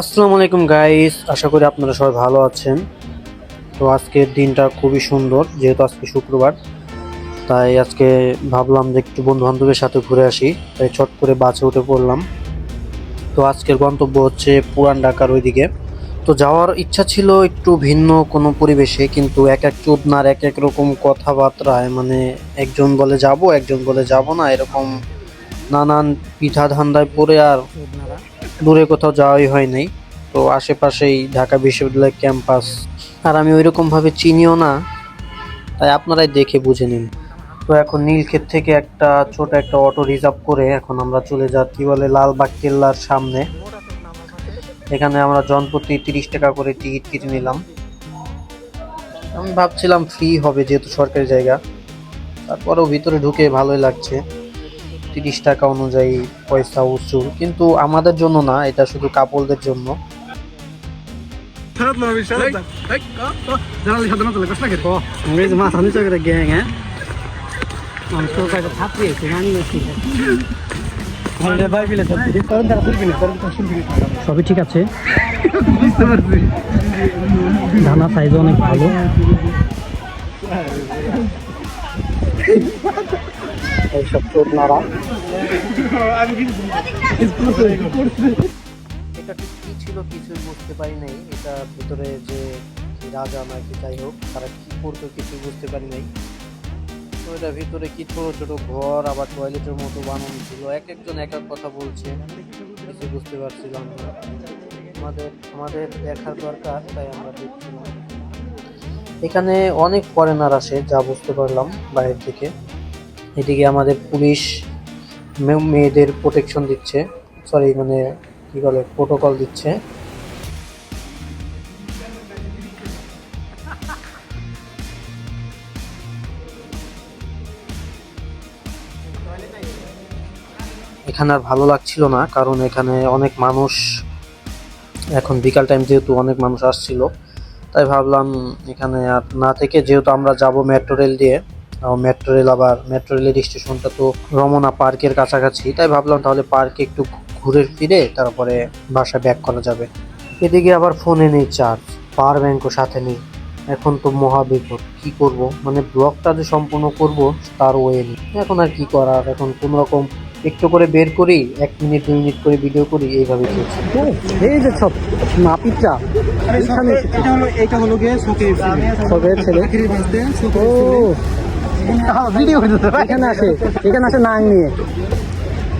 আসসালামু আলাইকুম গাইস আশা করি আপনারা সবাই ভালো আছেন। তো আজকের দিনটা খুবই সুন্দর, যেহেতু আজকে শুক্রবার। তাই আজকে ভাবলাম যে একটু বন্ধু বান্ধবের সাথে ঘুরে আসি, তাই ছট করে বাসে উঠে পড়লাম। তো আজকের গন্তব্য হচ্ছে পুরান ঢাকার ওইদিকে। তো যাওয়ার ইচ্ছা ছিল একটু ভিন্ন কোনো পরিবেশে, কিন্তু এক এক চোদনার এক এক রকম কথাবার্তায় মানে একজন বলে যাব, একজন বলে যাব না, এরকম নানান পিঠা ধান্দায় পড়ে আর দূরে কোথাও যাওয়াই হয় নাই। তো আশেপাশেই ঢাকা বিশ্ববিদ্যালয় ক্যাম্পাস। আর আমি ওই রকমভাবে চিনিও না, তাই আপনারাই দেখে বুঝে নিন। তো এখন নীলক্ষেত থেকে একটা ছোট একটা অটো রিজার্ভ করে এখন আমরা চলে যাচ্ছি বলে, লালবাগ কেল্লার সামনে। এখানে আমরা জনপ্রতি তিরিশ টাকা করে টিকিট কেটে নিলাম। আমি ভাবছিলাম ফ্রি হবে, যেহেতু সরকারি জায়গা। তারপরেও ভিতরে ঢুকে ভালোই লাগছে। তিরিশ টাকা অনুযায়ী পয়সা উসুল কিন্তু আমাদের জন্য না এটা শুধু কাপলদের জন্য। সবই ঠিক আছে। ধানা সাইজ অনেক ভালো। এইসব চোর নাড়া এটা কি ছিল কিছুই বুঝতে পারি নাই এটা ভিতরে যে রাজা নাকি যাই হোক, তারা কি করতো কিছু বুঝতে পারি নাই তো এটা ভিতরে কি ছোট ছোট ঘর, আবার টয়লেটের মতো বানানো ছিল। এক একজন এক এক কথা বলছে। কিছু বুঝতে পারছিলাম না। আমাদের আমাদের দেখার দরকার, তাই আমরা দেখছিলাম এখানে অনেক ফরেনার আসে, যা বুঝতে পারলাম বাইরের থেকে। এদিকে আমাদের পুলিশ মেয়েদের প্রোটেকশন দিচ্ছে। সরি মানে কি বলে প্রোটোকল দিচ্ছে। এখানে আর ভালো লাগছিল না, কারণ এখানে অনেক মানুষ, এখন বিকাল টাইম যেহেতু অনেক মানুষ আসছিল, তাই ভাবলাম এখানে আর না থেকে যেহেতু আমরা যাব মেট্রো রেল দিয়ে মেট্রো রেল আবার মেট্রো রেলের স্টেশনটা তো রমনা পার্কের কাছাকাছি। তাই ভাবলাম তাহলে পার্কে একটু ঘুরে ফিরে তারপরে বাসায় ব্যাক করা যাবে। এদিকে আবার ফোনে নেই চার্জ পাওয়ার ব্যাংকও সাথে নেই। এখন তো মহা বিপদ কি করব? মানে ব্লগটা যে সম্পূর্ণ করব তার ওয়ে নেই। এখন আর কি করার? এখন কোন রকম একটু করে বের করি এক মিনিট দুই মিনিট করে ভিডিও করি এইভাবে চলছে। এই যে সব এইখানে এসেছে। এটা হলো এটা হলো গিয়ে শোকের ছেলে। ও ভিডিও এখানে আসে এখানে আসে নাং নিয়ে।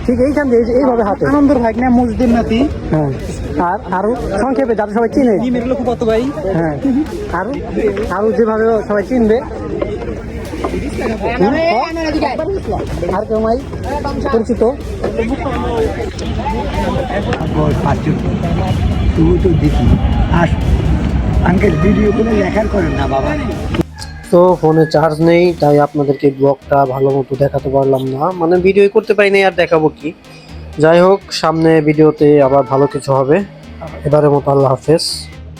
ঠিক এইখান দিয়ে যে এইভাবে হাতে আনন্দর ভাগ না মুজদিন নাতি। হ্যাঁ। আর আরও সংক্ষেপে যাতে সবাই চিনে। ভাই। হ্যাঁ। আরও আরও যেভাবে সবাই চিনবে। আর কেউ নাই। পরিচিত। তুই তো দেখি। আস। আঙ্কেল ভিডিও করে লেখার করেন না বাবা। তো ফোনে চার্জ নেই, তাই আপনাদেরকে ব্লগটা ভালো মতো দেখাতে পারলাম না। মানে ভিডিও করতে পারি নাই আর দেখাবো কি। যাই হোক, সামনে ভিডিওতে আবার ভালো কিছু হবে। এবারের মতো আল্লাহ হাফেজ।